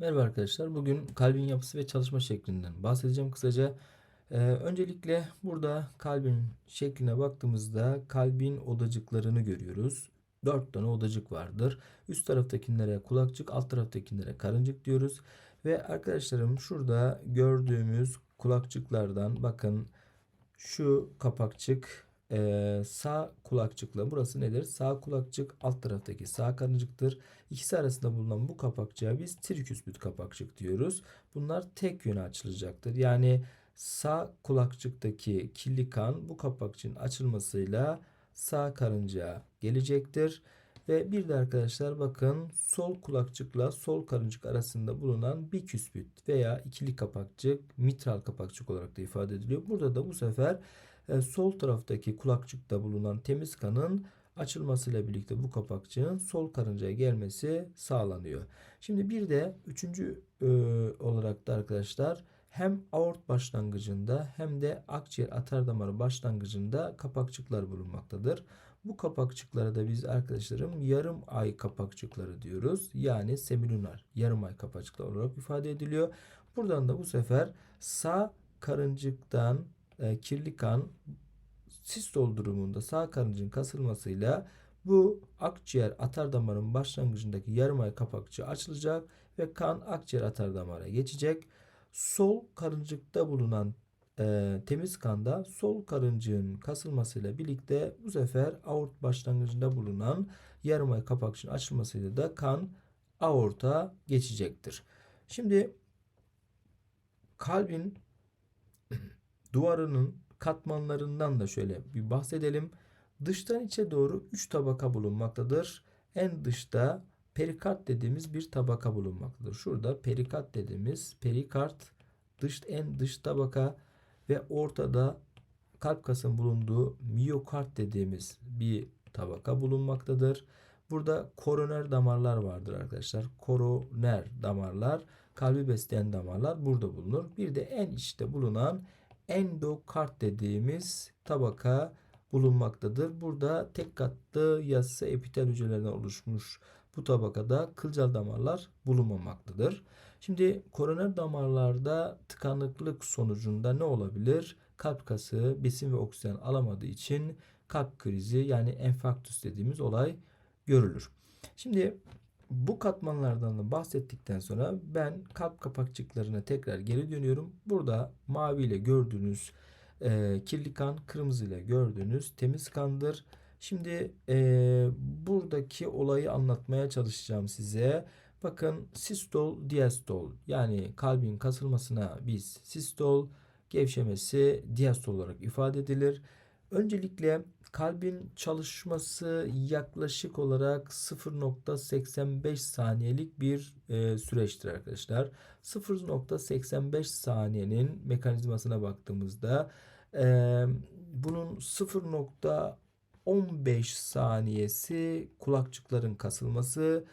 Merhaba arkadaşlar. Bugün kalbin yapısı ve çalışma şeklinden bahsedeceğim kısaca. Ee, öncelikle burada kalbin şekline baktığımızda kalbin odacıklarını görüyoruz. Dört tane odacık vardır. Üst taraftakilere kulakçık, alt taraftakilere karıncık diyoruz. Ve arkadaşlarım şurada gördüğümüz kulakçıklardan bakın şu kapakçık eee, sağ kulakçıkla burası nedir? Sağ kulakçık alt taraftaki sağ karıncıktır. İkisi arasında bulunan bu kapakçığa biz triküspüt kapakçık diyoruz. Bunlar tek yöne açılacaktır. Yani sağ kulakçıktaki kirli kan bu kapakçığın açılmasıyla sağ karıncaya gelecektir. Ve bir de arkadaşlar bakın sol kulakçıkla sol karıncık arasında bulunan biküspüt veya ikili kapakçık mitral kapakçık olarak da ifade ediliyor. Burada da bu sefer e, sol taraftaki kulakçıkta bulunan temiz kanın açılmasıyla birlikte bu kapakçığın sol karıncaya gelmesi sağlanıyor. Şimdi bir de üçüncü e, olarak da arkadaşlar hem aort başlangıcında hem de akciğer atar damarı başlangıcında kapakçıklar bulunmaktadır. Bu kapakçıklara da biz arkadaşlarım yarım ay kapakçıkları diyoruz. Yani semilunar yarım ay kapakçıklar olarak ifade ediliyor. Buradan da bu sefer sağ karıncıktan e, kirli kan sistol durumunda sağ karıncığın kasılmasıyla bu akciğer atar damarın başlangıcındaki yarım ay kapakçığı açılacak ve kan akciğer atar damara geçecek. Sol karıncıkta bulunan e, temiz kanda sol karıncığın kasılmasıyla birlikte bu sefer aort başlangıcında bulunan yarım ay kapakçığın açılmasıyla da kan aorta geçecektir. Şimdi kalbin duvarının katmanlarından da şöyle bir bahsedelim. Dıştan içe doğru 3 tabaka bulunmaktadır. En dışta perikard dediğimiz bir tabaka bulunmaktadır. Şurada perikard dediğimiz perikard dış en dış tabaka ve ortada kalp kasın bulunduğu miyokard dediğimiz bir tabaka bulunmaktadır. Burada koroner damarlar vardır arkadaşlar. Koroner damarlar, kalbi besleyen damarlar burada bulunur. Bir de en içte bulunan endokard dediğimiz tabaka bulunmaktadır. Burada tek katlı yassı epitel hücrelerden oluşmuş bu tabakada kılcal damarlar bulunmamaktadır. Şimdi koroner damarlarda tıkanıklık sonucunda ne olabilir? Kalp kası besin ve oksijen alamadığı için kalp krizi yani enfarktüs dediğimiz olay görülür. Şimdi bu katmanlardan da bahsettikten sonra ben kalp kapakçıklarına tekrar geri dönüyorum. Burada mavi ile gördüğünüz e, kirli kan, kırmızı ile gördüğünüz temiz kandır. Şimdi e, buradaki olayı anlatmaya çalışacağım size. Bakın sistol, diastol yani kalbin kasılmasına biz sistol, gevşemesi diastol olarak ifade edilir. Öncelikle kalbin çalışması yaklaşık olarak 0.85 saniyelik bir e, süreçtir arkadaşlar. 0.85 saniyenin mekanizmasına baktığımızda e, bunun 0.15 saniyesi kulakçıkların kasılması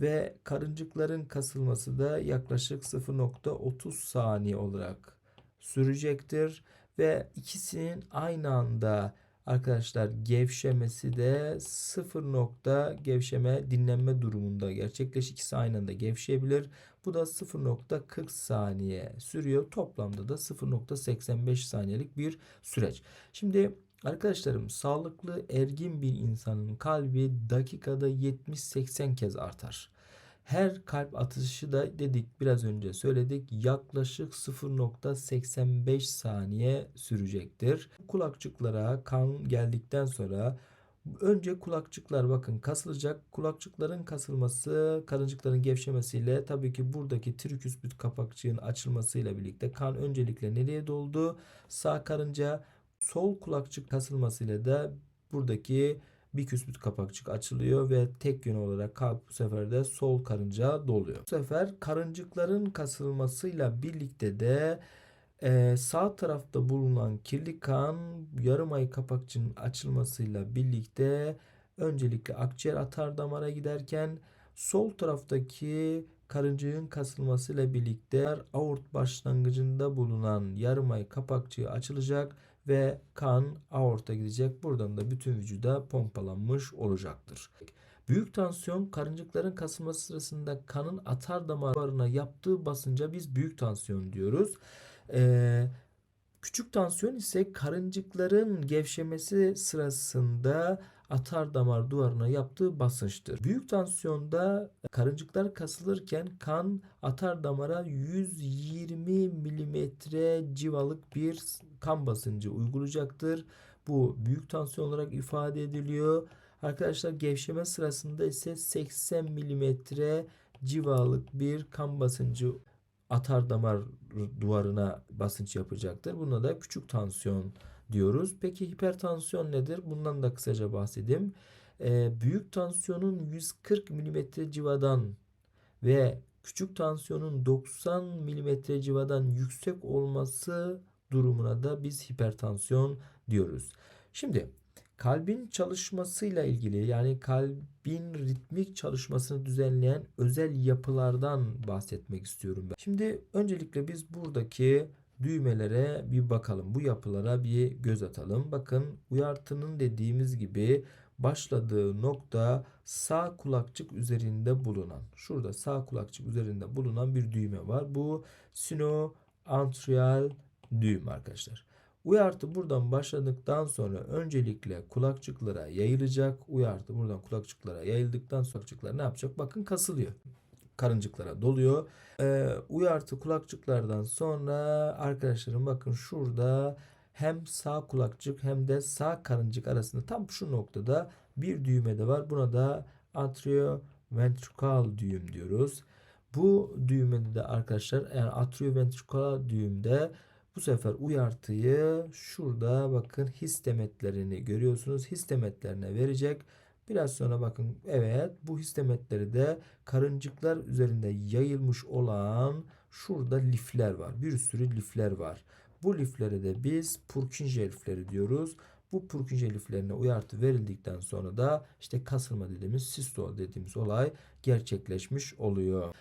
ve karıncıkların kasılması da yaklaşık 0.30 saniye olarak sürecektir ve ikisinin aynı anda arkadaşlar gevşemesi de sıfır nokta gevşeme dinlenme durumunda gerçekleşir. İkisi aynı anda gevşeyebilir. Bu da 0.40 saniye sürüyor. Toplamda da 0.85 saniyelik bir süreç. Şimdi arkadaşlarım sağlıklı ergin bir insanın kalbi dakikada 70-80 kez artar. Her kalp atışı da dedik biraz önce söyledik yaklaşık 0.85 saniye sürecektir. Kulakçıklara kan geldikten sonra önce kulakçıklar bakın kasılacak. Kulakçıkların kasılması karıncıkların gevşemesiyle tabii ki buradaki triküspüt kapakçığın açılmasıyla birlikte kan öncelikle nereye doldu? Sağ karınca sol kulakçık kasılmasıyla da buradaki bir küspüt kapakçık açılıyor ve tek yön olarak kalp bu sefer de sol karınca doluyor. Bu sefer karıncıkların kasılmasıyla birlikte de e, sağ tarafta bulunan kirli kan yarım ay kapakçının açılmasıyla birlikte öncelikle akciğer atar damara giderken sol taraftaki karıncığın kasılmasıyla birlikte aort başlangıcında bulunan yarım ay kapakçığı açılacak ve kan aorta gidecek. Buradan da bütün vücuda pompalanmış olacaktır. Büyük tansiyon karıncıkların kasılması sırasında kanın atar damarlarına yaptığı basınca biz büyük tansiyon diyoruz. Ee, küçük tansiyon ise karıncıkların gevşemesi sırasında atar damar duvarına yaptığı basınçtır. Büyük tansiyonda karıncıklar kasılırken kan atar damara 120 milimetre civalık bir kan basıncı uygulayacaktır. Bu büyük tansiyon olarak ifade ediliyor. Arkadaşlar gevşeme sırasında ise 80 milimetre civalık bir kan basıncı atar damar duvarına basınç yapacaktır. Buna da küçük tansiyon diyoruz. Peki hipertansiyon nedir? Bundan da kısaca bahsedeyim. Ee, büyük tansiyonun 140 mm civadan ve küçük tansiyonun 90 mm civadan yüksek olması durumuna da biz hipertansiyon diyoruz. Şimdi kalbin çalışmasıyla ilgili yani kalbin ritmik çalışmasını düzenleyen özel yapılardan bahsetmek istiyorum ben. Şimdi öncelikle biz buradaki düğmelere bir bakalım. Bu yapılara bir göz atalım. Bakın uyartının dediğimiz gibi başladığı nokta sağ kulakçık üzerinde bulunan. Şurada sağ kulakçık üzerinde bulunan bir düğme var. Bu sinoatrial düğüm arkadaşlar. Uyartı buradan başladıktan sonra öncelikle kulakçıklara yayılacak. Uyartı buradan kulakçıklara yayıldıktan sonra kulakçıklar ne yapacak? Bakın kasılıyor. Karıncıklara doluyor. Ee, uyartı kulakçıklardan sonra arkadaşlarım bakın şurada hem sağ kulakçık hem de sağ karıncık arasında tam şu noktada bir düğme de var. Buna da atrioventrikal düğüm diyoruz. Bu düğmede de arkadaşlar yani atrioventrikal düğümde bu sefer uyartıyı şurada bakın histemetlerini görüyorsunuz. Histemetlerine verecek. Biraz sonra bakın evet bu histemetleri de karıncıklar üzerinde yayılmış olan şurada lifler var. Bir sürü lifler var. Bu liflere de biz Purkinje lifleri diyoruz. Bu Purkinje liflerine uyartı verildikten sonra da işte kasılma dediğimiz sistol dediğimiz olay gerçekleşmiş oluyor.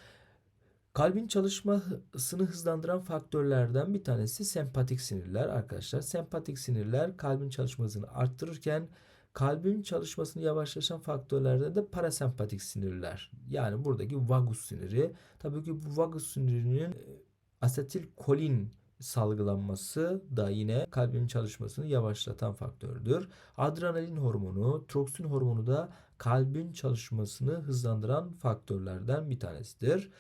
Kalbin çalışmasını hızlandıran faktörlerden bir tanesi sempatik sinirler arkadaşlar. Sempatik sinirler kalbin çalışma hızını arttırırken kalbin çalışmasını yavaşlatan faktörlerde de parasempatik sinirler. Yani buradaki vagus siniri. Tabii ki bu vagus sinirinin asetilkolin salgılanması da yine kalbin çalışmasını yavaşlatan faktördür. Adrenalin hormonu, troksin hormonu da kalbin çalışmasını hızlandıran faktörlerden bir tanesidir.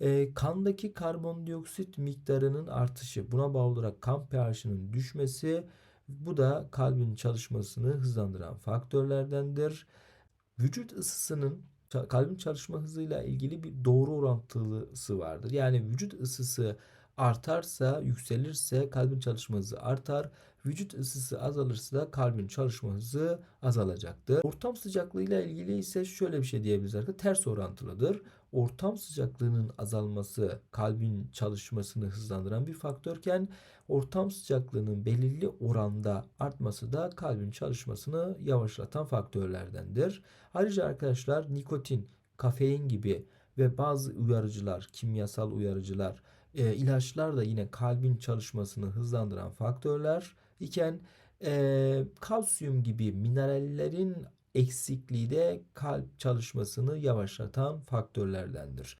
E, kandaki karbondioksit miktarının artışı, buna bağlı olarak kan pH'inin düşmesi, bu da kalbin çalışmasını hızlandıran faktörlerdendir. Vücut ısısının kalbin çalışma hızıyla ilgili bir doğru orantılısı vardır. Yani vücut ısısı artarsa, yükselirse kalbin çalışma artar. Vücut ısısı azalırsa kalbin çalışma azalacaktır. Ortam sıcaklığıyla ilgili ise şöyle bir şey diyebiliriz arkadaşlar. Ters orantılıdır. Ortam sıcaklığının azalması kalbin çalışmasını hızlandıran bir faktörken ortam sıcaklığının belirli oranda artması da kalbin çalışmasını yavaşlatan faktörlerdendir. Ayrıca arkadaşlar nikotin, kafein gibi ve bazı uyarıcılar, kimyasal uyarıcılar, e, ilaçlar da yine kalbin çalışmasını hızlandıran faktörler iken e, kalsiyum gibi minerallerin eksikliği de kalp çalışmasını yavaşlatan faktörlerdendir.